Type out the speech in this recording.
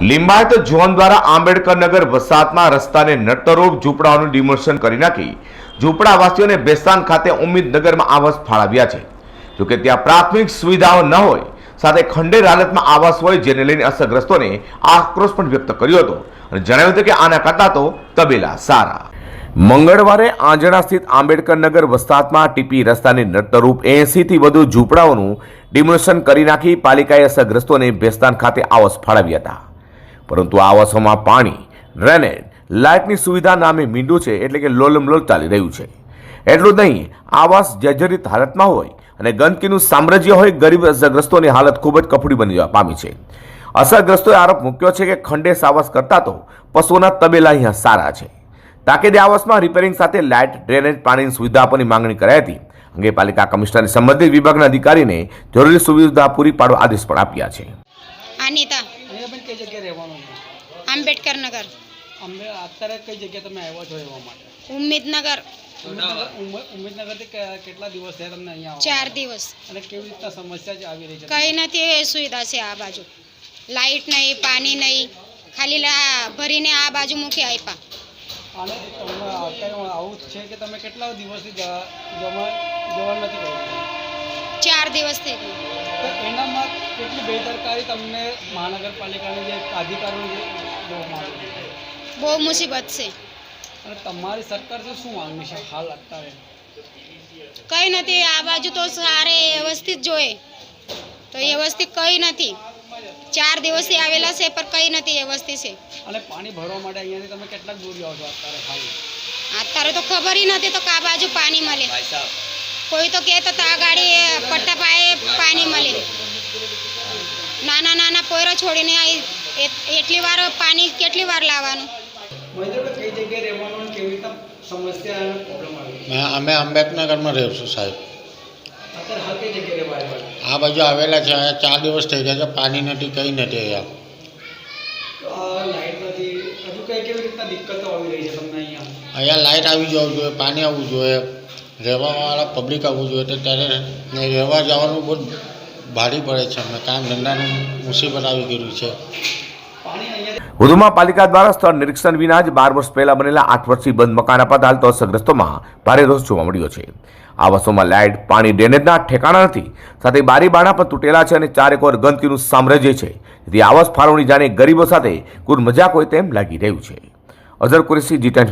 Limbayat zone દ્વારા આંબેડકર નગર વસાહતમાં રસ્તાને નટરોપ ઝૂંપડાઓનું demotion કરી નાખી ઝૂંપડાવાસીઓને બેસ્તાન ખાતે ઉમ્મીદનગરમાં આવાસ ફાળવ્યા છે. જોકે ત્યાં પ્રાથમિક સુવિધાઓ ન હોય, સાથે ખંડેર હાલતમાં આવાસ હોય જેને લઈને અસરગ્રસ્તોને આક્રોશ પણ વ્યક્ત કર્યો હતો અને જણાવ્યું હતું કે આના કરતાં તો તબેલા સારા. મંગળવારે આંજણા સ્થિત આંબેડકરનગર વસ્તાતમાં ટીપી રસ્તાની નટરૂપ એંસીથી વધુ ઝૂંપડાઓનું ડિમોશન કરી નાખી પાલિકાએ અસરગ્રસ્તોને ભેસ્તાન ખાતે આવાસ ફાળવ્યા હતા. પરંતુ આવાસોમાં પાણી, ડ્રેનેજ, લાઇટની સુવિધા નામે મીંડું છે એટલે કે લોલમલોલ ચાલી રહ્યું છે. એટલું નહીં, આવાસ જર્જરિત હાલતમાં હોય અને ગંદકીનું સામ્રાજ્ય હોય, ગરીબ અસરગ્રસ્તોની હાલત ખૂબ જ કફડી બની પામી છે. અસરગ્રસ્તોએ આરોપ મૂક્યો છે કે ખંડેશ આવાસ કરતાં તો પશુઓના તબેલા અહીંયા સારા છે. તાકીદે આવાસમાં રિપેરિંગ સાથે લાઇટ, ડ્રેનેજ, પાણીની સુવિધા આપવાની માંગણી કરાઈ હતી. અંગે પાલિકા કમિશનરે સંબંધિત વિભાગના અધિકારીને જરૂરી સુવિધા પૂરી પાડવા આદેશ પણ આપ્યા છે. અનિતા અહીંયા કઈ જગ્યાએ રહેવાનું છે? આંબેડકર નગર. અમે અત્યારે કઈ જગ્યાએ તમે આવ્યા છો રહેવા માટે? ઉમેદનગર- ઉમેદનગરથી કેટલા દિવસ થયા તમને અહીંયા ચાર દિવસ. અને કેવી રીતના સમસ્યા આવી રહી છે? કઈ નથી એ સુવિધા છે આ બાજુ. લાઇટ નહીં પાણી નહીં. ખાલી ભરીને આ બાજુ મૂકી આપ્યા. અને તમને અત્યારે આવું છે કે તમે કેટલા દિવસથી જમા જવાનું નથી ચાર દિવસ થઈ ગયું. તો એનામાં કેટલી બેદરકારી તમને મહાનગરપાલિકાની જે અધિકારીઓ જે છે. બહુ મુસીબત છે. અને તમારી સરકાર છે શું માંગણી છે હાલ અત્યારે? કઈ નથી આ બાજુ તો સારે વ્યવસ્થિત જોઈએ તો વ્યવસ્થિત કઈ નથી. ચાર દિવસથી આવેલા છે પણ કઈ નથી વ્યવસ્થિત છે. અને પાણી ભરવા માટે અહીંયાથી તમે કેટલાક દૂર જાઓ છો અત્યારે હાલ? અત્યારે તો ખબર ય નથી તો કા બાજુ પાણી મળે. કોઈ તો કહે તો તા ગાડી પટ્ટા પાયે પાણી મળે. નાના નાના પોયરો છોડીને આવી એટલી વાર પાણી કેટલી વાર લાવવાનું? અમે અંબેકનગરમાં રહું છું સાહેબ. આ બાજુ આવેલા છે અહીંયા ચાર દિવસ થઈ ગયા છે પાણી નથી કંઈ નથી અહીંયા. આ લાઇટ નથી હજુ કઈ કેવી રીતના દિક્કતો આવી રહી છે તમને અહીંયા? અહીંયા લાઇટ આવી જવું જોઈએ પાણી આવવું જોઈએ. રહેવાવાળા પબ્લિક આવવું જોઈએ તો ત્યારે રહેવા જવાનું બહુ ભારી પડે છે અમને કામ ધંધાનું મુસીબત આવી ગયેલું છે. વધુમાં પાલિકા દ્વારા સ્થળ નિરીક્ષણ વિના જ બાર વર્ષ પહેલા બનેલા આઠ વર્ષથી બંધ મકાન અપાતા હાલ તો અસરગ્રસ્તોમાં ભારે રોષ જોવા મળ્યો છે. આવાસોમાં લાઇટ, પાણી, ડ્રેનેજના ઠેકાણા નથી. સાથે બારી બાણા પણ તૂટેલા છે અને ચારેક ઓર ગંદકીનું સામ્રાજ્ય છે. તેથી આવાસ ફાળવણી જાણે ગરીબો સાથે કુર મજાક હોય તેમ લાગી રહ્યું છે. અઝર કુરેશી જી ટેન્ટ